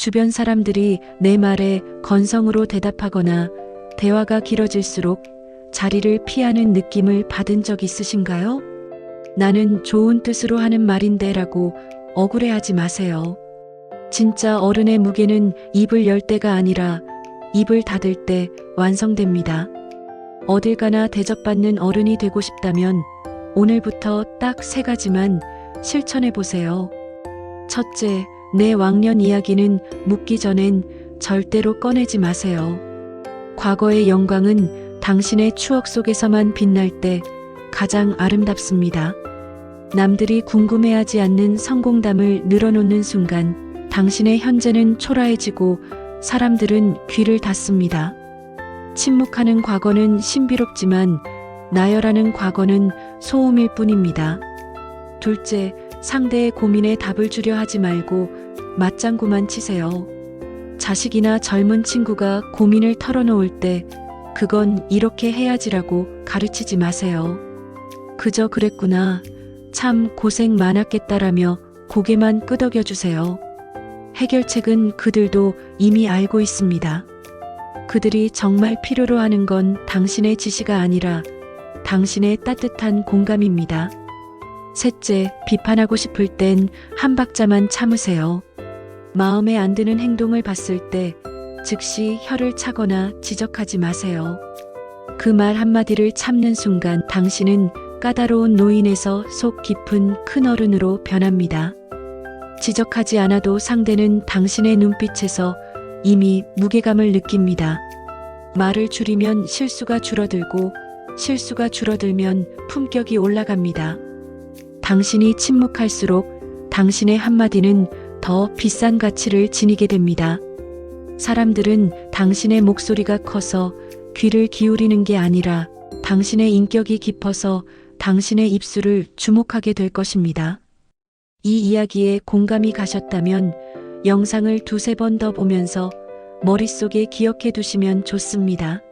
주변 사람들이 내 말에 건성으로 대답하거나 대화가 길어질수록 자리를 피하는 느낌을 받은 적 있으신가요? 나는 좋은 뜻으로 하는 말인데 라고 억울해하지 마세요. 진짜 어른의 무게는 입을 열 때가 아니라 입을 닫을 때 완성됩니다. 어딜 가나 대접받는 어른이 되고 싶다면 오늘부터 딱 세 가지만 실천해 보세요. 첫째, 내 왕년 이야기는 묻기 전엔 절대로 꺼내지 마세요. 과거의 영광은 당신의 추억 속에서만 빛날 때 가장 아름답습니다. 남들이 궁금해하지 않는 성공담을 늘어놓는 순간 당신의 현재는 초라해지고 사람들은 귀를 닫습니다. 침묵하는 과거는 신비롭지만 나열하는 과거는 소음일 뿐입니다. 둘째, 상대의 고민에 답을 주려 하지 말고 맞장구만 치세요. 자식이나 젊은 친구가 고민을 털어놓을 때 그건 이렇게 해야지라고 가르치지 마세요. 그저 그랬구나. 참 고생 많았겠다라며 고개만 끄덕여 주세요. 해결책은 그들도 이미 알고 있습니다. 그들이 정말 필요로 하는 건 당신의 지시가 아니라 당신의 따뜻한 공감입니다. 셋째, 비판하고 싶을 땐 한 박자만 참으세요. 마음에 안 드는 행동을 봤을 때 즉시 혀를 차거나 지적하지 마세요. 그 말 한마디를 참는 순간 당신은 까다로운 노인에서 속 깊은 큰 어른으로 변합니다. 지적하지 않아도 상대는 당신의 눈빛에서 이미 무게감을 느낍니다. 말을 줄이면 실수가 줄어들고 실수가 줄어들면 품격이 올라갑니다. 당신이 침묵할수록 당신의 한마디는 더 비싼 가치를 지니게 됩니다. 사람들은 당신의 목소리가 커서 귀를 기울이는 게 아니라 당신의 인격이 깊어서 당신의 입술을 주목하게 될 것입니다. 이 이야기에 공감이 가셨다면 영상을 두세 번 더 보면서 머릿속에 기억해 두시면 좋습니다.